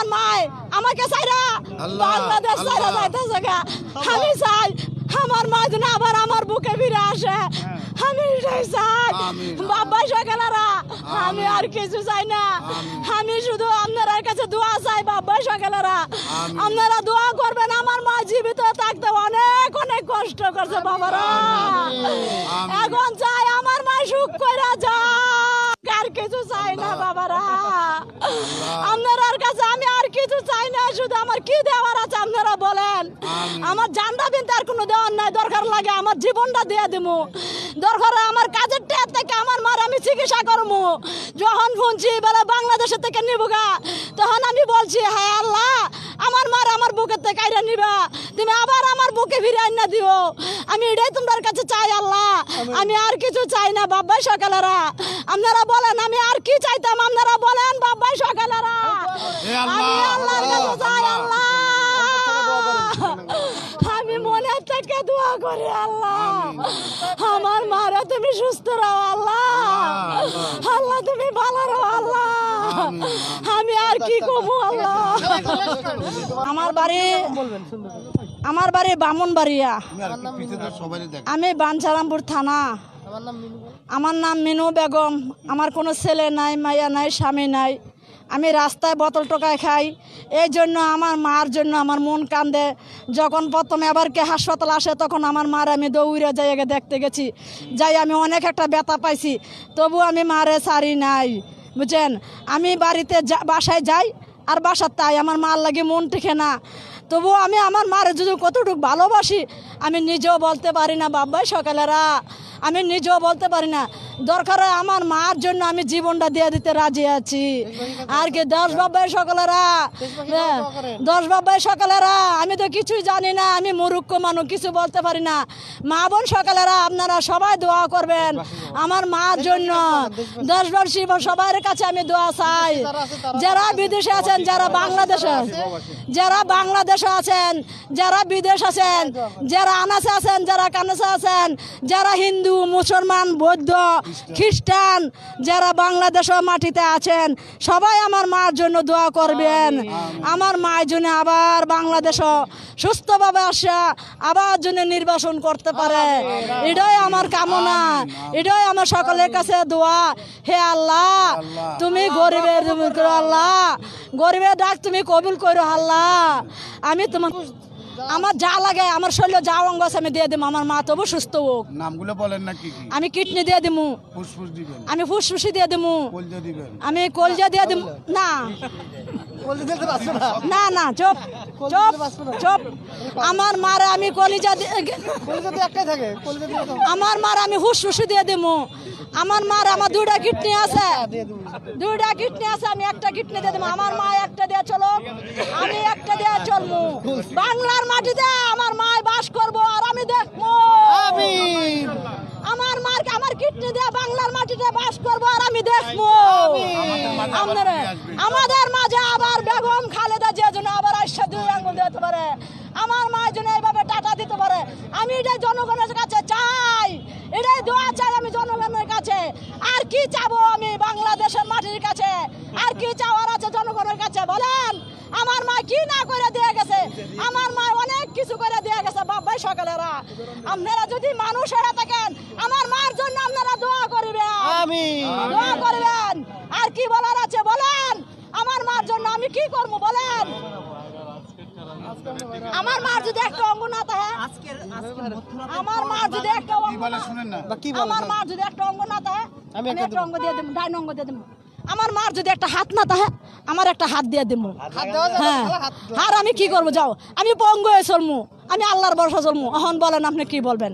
আমার মায় আমাকে আল্লাহ, বাংলাদেশ আল্লাহ। যাইতেছে আমি চাই আমার মা যেন আবার আমার বুকে ফিরে আসে। আমি এটাই চাই। বাবা সকালেরা আমি আর কিছু চাই না। আমি শুধু আপনার কাছে দোয়া চাই বাবা সকালেরা। আপনারা দোয়া করবেন আমার মা জীবিত থাকতে অনেক অনেক কষ্ট করছে বাবারা। এখন চাই আমার মা সুখ করে আর কিছু চাই না বাবারা। আপনার কাছে আমি আর কিছু চাই না শুধু আমার কি দেওয়ার আছে আপনারা বলেন। আমার জানটা বিনতে আর কোনো দেওয়ার নাই দরকার লাগে আমার জীবনটা দিয়ে দিমু। দরকার আমার কাজের টের থেকে আমার মার আমি চিকিৎসা করব যখন শুনছি বলে বাংলাদেশের থেকে নিবগা তখন আমি বলছি হ্যাঁ আল্লাহ আমার মার আমার বুকের থেকে কাইরা নিবা। তুমি আবার বুকে ফিরে আইনা দিও। আমি এটাই তোমার কাছে চাই আল্লাহ। আমি আর কিছু চাই না বাবাই সকালেরা। আপনারা বলেন আমি আর কি চাইতাম? আপনারা বলেন বাবাই সকালেরা। আল্লাহ, আমি আল্লাহর কাছে চাই আল্লাহ। আমি মনে থেকে দোয়া করি আল্লাহ। আমার মারা তুমি সুস্থ রাও আল্লাহ। আল্লাহ তুমি ভালো রাও আল্লাহ। কি করব আমার বাড়ি আমার বাড়ি বামন বাড়িয়া আমি বাঞ্ছারামপুর থানা। আমার নাম মিনু বেগম। আমার কোনো ছেলে নাই, মাইয়া নাই, স্বামী নাই। আমি রাস্তায় বোতল টোকায় খাই। এই জন্য আমার মার জন্য আমার মন কান্দে। যখন প্রথমে আবার কে হাসপাতাল আসে, তখন আমার মার আমি দৌড়ে যাই দেখতে গেছি। যাই আমি অনেক একটা ব্যথা পাইছি। তবু আমি মারে সারি নাই। বুঝছেন আমি বাড়িতে বাসায় যাই আর বাসার তাই, আমার মার লাগে মন টেকে না। তবু আমি আমার মারে যদি কতটুকু ভালোবাসি, আমি নিজেও বলতে পারি না বাবাই সকালেরা। আমি নিজেও বলতে পারি না। দরকার হয় আমার মার জন্য আমি জীবনটা দিয়ে দিতে রাজি আছি। আর কি দশ বাবাই সকালেরা হ্যাঁ, দশ বাবাই সকালেরা আমি তো কিছুই জানি না আমি মুরুক্ষ মানুষ কিছু বলতে পারি না। মা বোন সকালেরা আপনারা সবাই দোয়া করবেন আমার মার জন্য। দশ বর্ষী সবার কাছে আমি দোয়া চাই। যারা বিদেশে আছেন যারা বাংলাদেশে যারা বাংলাদেশে আছেন যারা বিদেশ আছেন যারা আনাসে আছেন যারা কানাসে আছেন যারা হিন্দু মুসলমান বৌদ্ধ খ্রিস্টান যারা বাংলাদেশ মাটিতে আছেন সবাই আমার মার জন্য দোয়া করবেন। আমার মায়ের জন্য আবার বাংলাদেশ সুস্থভাবে আসা আবার জন্য নির্বাচন করতে পারে। এটাই আমার কামনা। এটাই আমার সকলের কাছে দোয়া। হে আল্লাহ তুমি গরিবের আল্লাহ। গরিবের ডাক তুমি কবুল করো আল্লাহ। আমি তোমার আমার যা লাগে আমার শরীরে যা অঙ্গ আছে আমি দিয়ে দেবো আমার মা তবু সুস্থ হোক। নামগুলো বলেন না কি কি? আমি কিডনি দিয়ে দেবো ফুসফুস দিবেন। আমি ফুসফুসি দিয়ে দেবো কলজা দিবেন। আমি কলজা দিয়ে দেবো না। না। না চুপ। চুপ। চুপ। আমার মারে আমি কলিজা দিয়ে আমার মার আমি হুসফুসি দিয়ে দেবো আমার মার আমার দুইটা কিডনি আছে। দুইটা কিডনি আছে আমি একটা কিডনি দিয়ে দেবো আমার মা একটা দিয়ে চলো আমি একটা দিয়ে বাংলার মাটিতে আমার মায় বাস করব আর আমি দেখব। আমার মার আমার কিডনি দিয়ে বাংলার মাটিতে বাস করব আর আমি দেখব। আমাদের মাঝে আবার বেগম খালেদা যে জন্য আবার আসছে দুই আঙ্গুল দিতে পারে। আমার মা যেন এইভাবে টাটা দিতে পারে। আমি এটাই জনগণের কাছে চাই। এটাই দোয়া চাই আমি জনগণের কাছে। আর কি চাবো আমি বাংলাদেশের মাটির কাছে? আর কি চাওয়ার আছে জনগণের কাছে? বলেন। আমার মা কি না করে দিয়ে গেছে? আমার মা অনেক কিছু করে দিয়ে গেছে বাবাই সকালেরা। আপনারা যদি মানুষ হয়ে থাকেন আমার মার জন্য আপনারা দোয়া করবেন। দোয়া করবেন। আর কি বলার আছে বলেন? আমার মার জন্য আমি কি করব বলেন? আমার মা যদি একটা অঙ্গ না থাকে আমার মা যদি একটা অঙ্গ বলে না- শুনেন না। আমার মার যদি একটা অঙ্গ না থাকে আমি একটা অঙ্গ দিয়ে দেবো ডাইন অঙ্গ দিয়ে দেবো। আমার মার যদি একটা হাত না থাকে আমার একটা হাত দিয়ে দিব হ্যাঁ। আর আমি কি করব যাও। আমি পঙ্গ হয়ে চলমু আমি আল্লাহর বর্ষা চলমু। অহন বলেন আপনি কি বলবেন?